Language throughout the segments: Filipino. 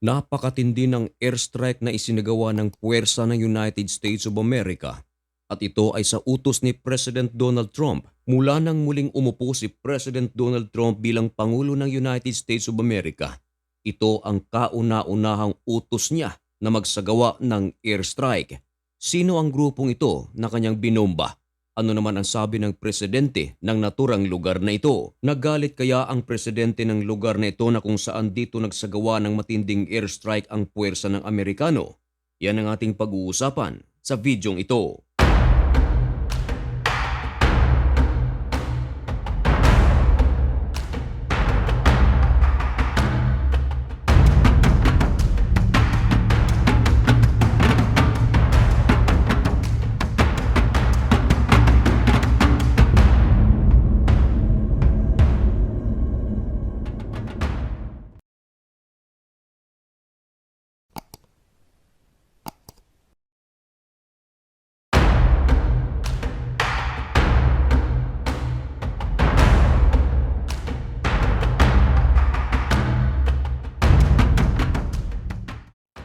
Napakatindi ng airstrike na isinagawa ng puwersa ng United States of America at ito ay sa utos ni President Donald Trump mula nang muling umupo si President Donald Trump bilang Pangulo ng United States of America. Ito ang kauna-unahang utos niya na magsagawa ng airstrike. Sino ang grupong ito na kanyang binomba? Ano naman ang sabi ng presidente ng naturang lugar na ito? Nagalit kaya ang presidente ng lugar na ito na kung saan dito nagsagawa ng matinding airstrike ang puwersa ng Amerikano? Yan ang ating pag-uusapan sa videong ito.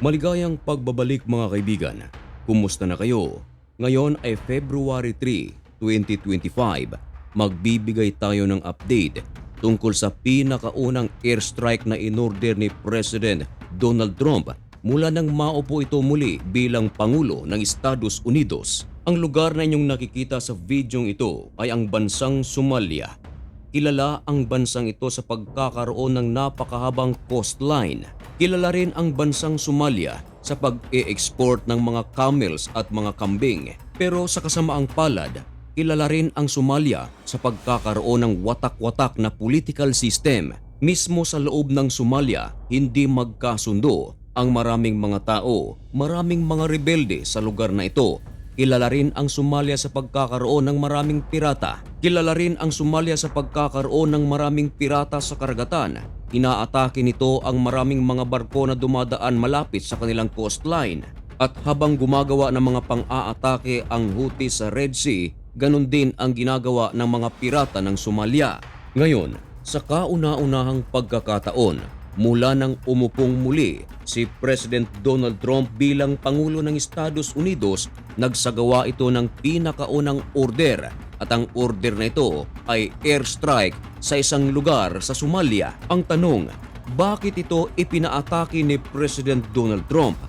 Maligayang pagbabalik mga kaibigan. Kumusta na kayo? Ngayon ay February 3, 2025. Magbibigay tayo ng update tungkol sa pinakaunang airstrike na inorder ni President Donald Trump mula nang maupo ito muli bilang Pangulo ng Estados Unidos. Ang lugar na inyong nakikita sa videong ito ay ang bansang Somalia. Kilala ang bansang ito sa pagkakaroon ng napakahabang coastline. Kilala rin ang bansang Somalia sa pag-e-export ng mga camels at mga kambing. Pero sa kasamaang palad, kilala rin ang Somalia sa pagkakaroon ng watak-watak na political system. Mismo sa loob ng Somalia, hindi magkasundo ang maraming mga tao, maraming mga rebelde sa lugar na ito Kilala rin ang Somalia sa pagkakaroon ng maraming pirata. Kilala rin ang Somalia sa pagkakaroon ng maraming pirata sa karagatan. Inaatake nito ang maraming mga barko na dumadaan malapit sa kanilang coastline. At habang gumagawa ng mga pang-aatake ang Houthi sa Red Sea, ganun din ang ginagawa ng mga pirata ng Somalia. Ngayon, sa kauna-unahang pagkakataon, mula nang umupong muli si President Donald Trump bilang Pangulo ng Estados Unidos, nagsagawa ito ng pinakaunang order at ang order na ito ay airstrike sa isang lugar sa Somalia. Ang tanong, bakit ito ipinaatake ni President Donald Trump?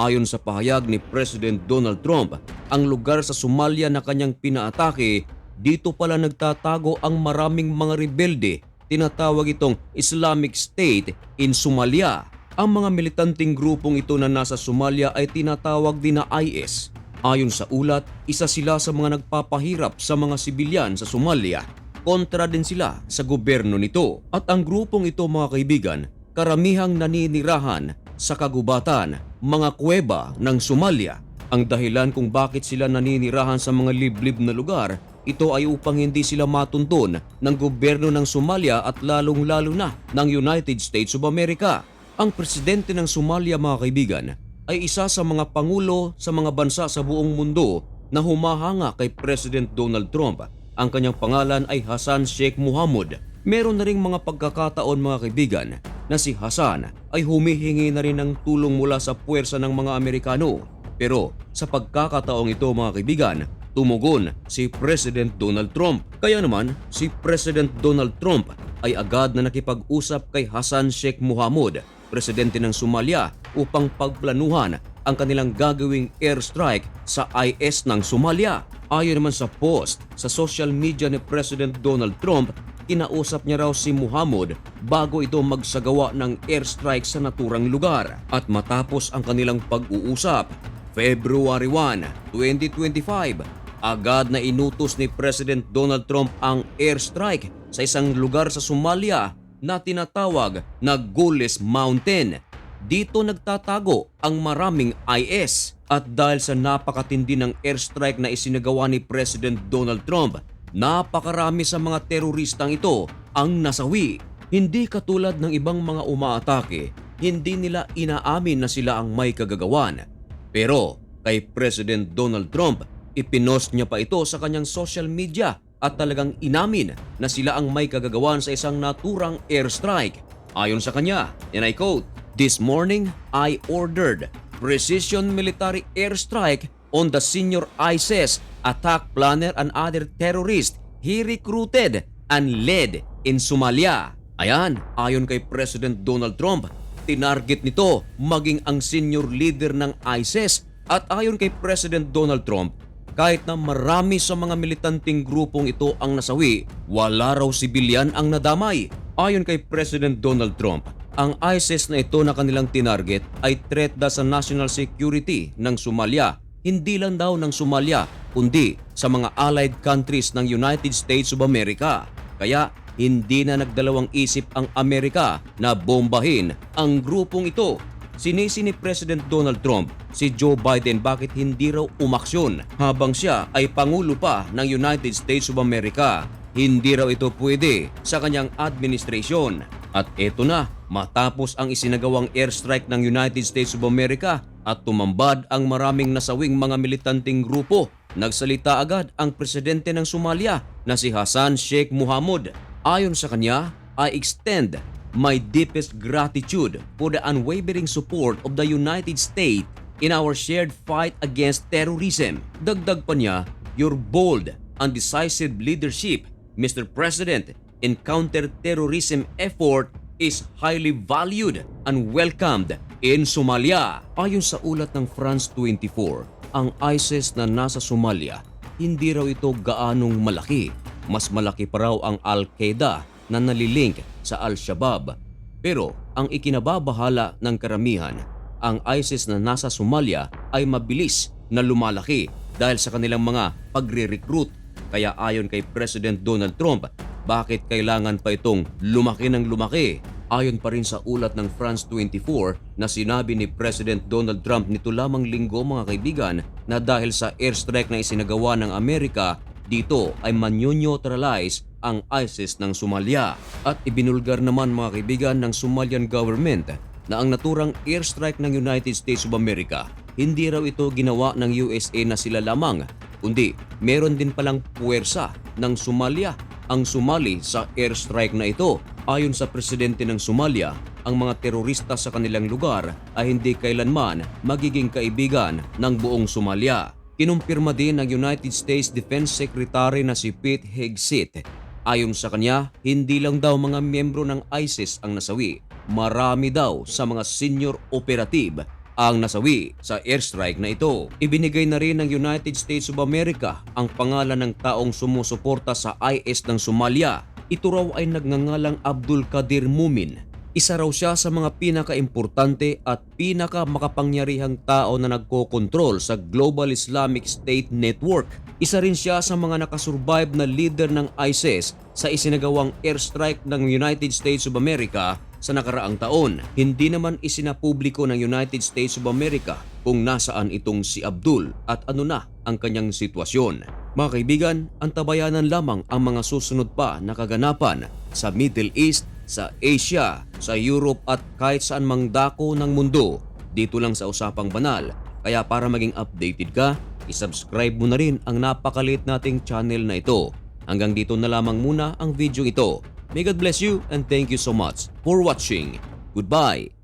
Ayon sa pahayag ni President Donald Trump, ang lugar sa Somalia na kanyang pinaatake, dito pala nagtatago ang maraming mga rebelde tinatawag itong Islamic State in Somalia. Ang mga militanteng grupong ito na nasa Somalia ay tinatawag din na IS. Ayon sa ulat, isa sila sa mga nagpapahirap sa mga sibilyan sa Somalia. Kontra din sila sa gobyerno nito. At ang grupong ito mga kaibigan, karamihang naninirahan sa kagubatan, mga kuweba ng Somalia. Ang dahilan kung bakit sila naninirahan sa mga liblib na lugar ito ay upang hindi sila matuntun ng gobyerno ng Somalia at lalong-lalo na ng United States of America. Ang presidente ng Somalia mga kaibigan ay isa sa mga pangulo sa mga bansa sa buong mundo na humahanga kay President Donald Trump. Ang kanyang pangalan ay Hassan Sheikh Mohamud. Meron na ring mga pagkakataon mga kaibigan na si Hassan ay humihingi na rin ng tulong mula sa puwersa ng mga Amerikano. Pero sa pagkakataong ito mga kaibigan, tumugon si President Donald Trump. Kaya naman, si President Donald Trump ay agad na nakipag-usap kay Hassan Sheikh Mohamud, presidente ng Somalia, upang pagplanuhan ang kanilang gagawing airstrike sa IS ng Somalia. Ayon naman sa post sa social media ni President Donald Trump, kinausap niya raw si Muhammad bago ito magsagawa ng airstrike sa naturang lugar. At matapos ang kanilang pag-uusap, February 1, 2025, agad na inutos ni President Donald Trump ang airstrike sa isang lugar sa Somalia na tinatawag na Gules Mountain. Dito nagtatago ang maraming IS at dahil sa napakatindi ng airstrike na isinagawa ni President Donald Trump, napakarami sa mga teroristang ito ang nasawi. Hindi katulad ng ibang mga umaatake, hindi nila inaamin na sila ang may kagagawan. Pero kay President Donald Trump, ipinost niya pa ito sa kanyang social media at talagang inamin na sila ang may kagagawan sa isang naturang airstrike. Ayon sa kanya, and I quote, This morning, I ordered precision military airstrike on the senior ISIS attack planner and other terrorists he recruited and led in Somalia. Ayan, ayon kay President Donald Trump, tinarget nito maging ang senior leader ng ISIS at ayon kay President Donald Trump, kahit na marami sa mga militanting grupong ito ang nasawi, wala raw sibilyan ang nadamay. Ayon kay President Donald Trump, ang ISIS na ito na kanilang tinarget ay threat daw sa national security ng Somalia. Hindi lang daw ng Somalia, kundi sa mga allied countries ng United States of America. Kaya hindi na nagdalawang isip ang Amerika na bombahin ang grupong ito Sinisi ni President Donald Trump si Joe Biden bakit hindi raw umaksyon habang siya ay Pangulo pa ng United States of America. Hindi raw ito pwede sa kanyang administration. At eto na, matapos ang isinagawang airstrike ng United States of America at tumambad ang maraming nasawing mga militanting grupo, nagsalita agad ang presidente ng Somalia na si Hassan Sheikh Mohamud. Ayon sa kanya, I extend my deepest gratitude for the unwavering support of the United States in our shared fight against terrorism. Dagdag pa niya, your bold and decisive leadership, Mr. President, in counter-terrorism effort is highly valued and welcomed in Somalia. Ayon sa ulat ng France 24, ang ISIS na nasa Somalia, hindi raw ito gaanong malaki. Mas malaki pa raw ang Al-Qaeda na nalilink sa Al-Shabaab. Pero ang ikinababahala ng karamihan, ang ISIS na nasa Somalia ay mabilis na lumalaki dahil sa kanilang mga pagre-recruit. Kaya ayon kay President Donald Trump, bakit kailangan pa itong lumaki ng lumaki? Ayon pa rin sa ulat ng France 24 na sinabi ni President Donald Trump nito lamang linggo mga kaibigan na dahil sa airstrike na isinagawa ng Amerika dito ay manyo-neutralize ang ISIS ng Somalia. At ibinulgar naman mga kaibigan ng Somalian government na ang naturang airstrike ng United States of America hindi raw ito ginawa ng USA na sila lamang kundi meron din palang puwersa ng Somalia ang sumali sa airstrike na ito. Ayon sa presidente ng Somalia, ang mga terorista sa kanilang lugar ay hindi kailanman magiging kaibigan ng buong Somalia. Kinumpirma din ng United States Defense Secretary na si Pete Hegseth. Ayon sa kanya, hindi lang daw mga miyembro ng ISIS ang nasawi. Marami daw sa mga senior operative ang nasawi sa airstrike na ito. Ibinigay na rin ng United States of America ang pangalan ng taong sumusuporta sa IS ng Somalia. Ito raw ay nagngangalang Abdul Qadir Mumin. Isa raw siya sa mga pinaka-importante at pinaka-makapangyarihang tao na nagkokontrol sa Global Islamic State Network. Isa rin siya sa mga nakasurvive na leader ng ISIS sa isinagawang airstrike ng United States of America sa nakaraang taon. Hindi naman isinapubliko ng United States of America kung nasaan itong si Abdul at ano na ang kanyang sitwasyon. Mga kaibigan, antabayanan lamang ang mga susunod pa na kaganapan sa Middle East, sa Asia, sa Europe at kahit saan mang dako ng mundo. Dito lang sa Usapang Banal. Kaya para maging updated ka, isubscribe mo na rin ang napakalit nating channel na ito. Hanggang dito na lamang muna ang video ito. May God bless you and thank you so much for watching. Goodbye!